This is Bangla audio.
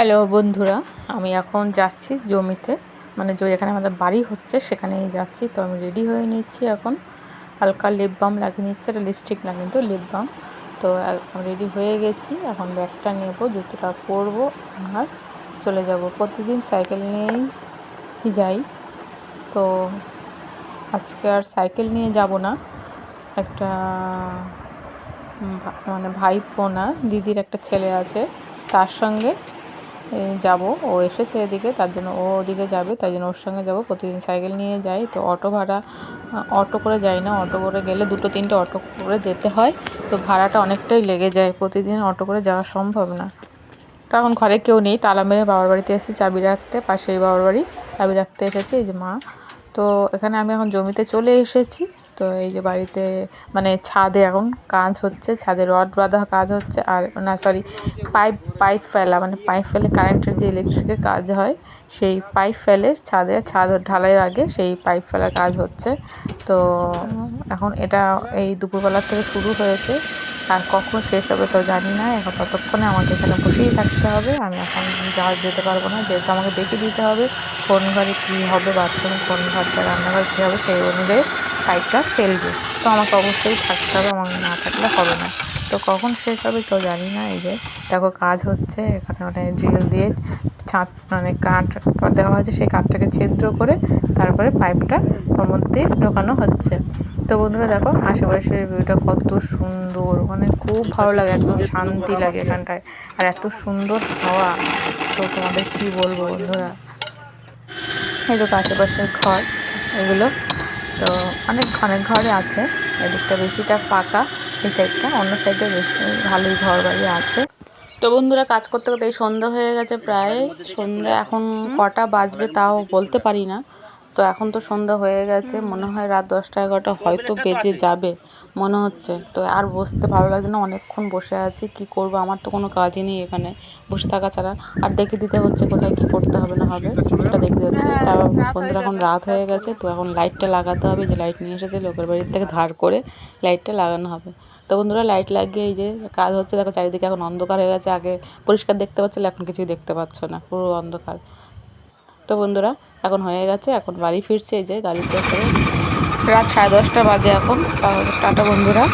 হ্যালো বন্ধুরা, আমি এখন যাচ্ছি জমিতে। মানে যে এখানে আমাদের বাড়ি হচ্ছে সেখানেই যাচ্ছি। তো আমি রেডি হয়ে নিচ্ছি এখন। হালকা লিপ বাম লাগিয়ে নিচ্ছি, একটা লিপস্টিক লাগিয়ে তো লিপ বাম তো রেডি হয়ে গেছি। এখন ব্যাগটা নেব, জুতোটা পরবো, আর চলে যাব। প্রতিদিন সাইকেল নিয়েই যাই। তো আজকে আর সাইকেল নিয়ে যাব না। একটা মানে ভাইপো না, দিদির একটা ছেলে আছে। তার সঙ্গে যাব। ও এসেছে এদিকে, তার জন্য ও ওদিকে যাবে, তাই জন্য ওর সঙ্গে যাব। প্রতিদিন সাইকেল নিয়ে যাই, তো অটো ভাড়া অটো করে যাই না, অটো করে গেলে দুটো তিনটে অটো করে যেতে হয়, তো ভাড়াটা অনেকটাই লেগে যায়। প্রতিদিন অটো করে যাওয়া সম্ভব না। তো এখন ঘরে কেউ নেই, তালা মেরে বাবার বাড়িতে এসেছি, চাবি রাখতে, পাশেই বাবার বাড়ি, চাবি রাখতে এসেছি, এই যে মা। তো এখানে আমি এখন জমিতে চলে এসেছি তো এই যে বাড়িতে মানে ছাদে এখন কাজ হচ্ছে, ছাদে রড বাঁধা কাজ হচ্ছে আর না সরি পাইপ পাইপ ফেলা মানে পাইপ ফেলে কারেন্টের যে ইলেকট্রিকের কাজ হয়, সেই পাইপ ফেলে ছাদে, ছাদ ঢালাইয়ের আগে সেই পাইপ ফেলার কাজ হচ্ছে। তো এখন এটা এই দুপুরবেলার থেকে শুরু হয়েছে, আর কখন শেষ হবে তো জানি না, এখন ততক্ষণে আমাকে এখানে বসেই থাকতে হবে, আমি এখন যা যেতে পারব না, যেহেতু আমাকে দেখে দিতে হবে, কোন ঘরে কী হবে, বাথরুম, কোন ঘরটা, রান্নাঘর কী হবে সেই অনুযায়ী পাইপটা ফেলবে। তো আমাকে অবশ্যই থাকতে হবে, আমার না থাকলে হবে না। তো কখন শেষ হবে কেউ জানি না, এই যে দেখো কাজ হচ্ছে, এখানে মানে ড্রিল দিয়ে ছাদ মানে কাঠ দেওয়া হয়েছে, সেই কাঠটাকে ছিদ্র করে তারপরে পাইপটা ওর মধ্যে ঢোকানো হচ্ছে। তো বন্ধুরা দেখো আশেপাশের ভিউটা কত সুন্দর মানে খুব ভালো লাগে, একদম শান্তি লাগে এখানটায়। আর এত সুন্দর হাওয়া, তো তোমাদের কী বলব বন্ধুরা? এই তো আশেপাশের ঘর, এগুলো তো অনেক অনেক ঘরে আছে। এদিকটা বেশিটা ফাঁকা, এই সাইডটা। অন্য সাইডে বেশি ভালোই ঘর বাড়ি আছে। তো বন্ধুরা, কাজ করতে করতে এই সন্ধ্যা হয়ে গেছে প্রায়। সন্ধ্যা এখন কটা বাজবে তাও বলতে পারি না। তো এখন তো সন্ধ্যা হয়ে গেছে, মনে হয় রাত দশটা এগারোটা হয়তো বেজে যাবে, মনে হচ্ছে। তো আর বসতে ভালো লাগছে না, অনেকক্ষণ বসে আছি, কি করব? আমার তো কোনো কাজই নেই এখানে, বসে থাকা ছাড়া। আর দেখে দিতে হচ্ছে কোথায় কি করতে হবে না হবে, সেটা দেখে দিচ্ছে তা বন্ধুরা, এখন রাত হয়ে গেছে, তো এখন লাইটটা লাগাতে হবে, যে লাইট নিয়ে এসেছে লোকের বাড়ির থেকে ধার করে লাইটটা লাগানো হবে। তো বন্ধুরা, লাইট লাগিয়ে এই যে কাজ হচ্ছে, দেখো চারিদিকে এখন অন্ধকার হয়ে গেছে, আগে পরিষ্কার দেখতে পাচ্ছিল, এখন কিছুই দেখতে পাচ্ছ না, পুরো অন্ধকার। তো বন্ধুরা, এখন হয়ে গেছে, এখন বাড়ি ফিরছে এই যে গাড়িতে রাত সাড়ে দশটা বাজে এখন টাটা বন্ধুরা।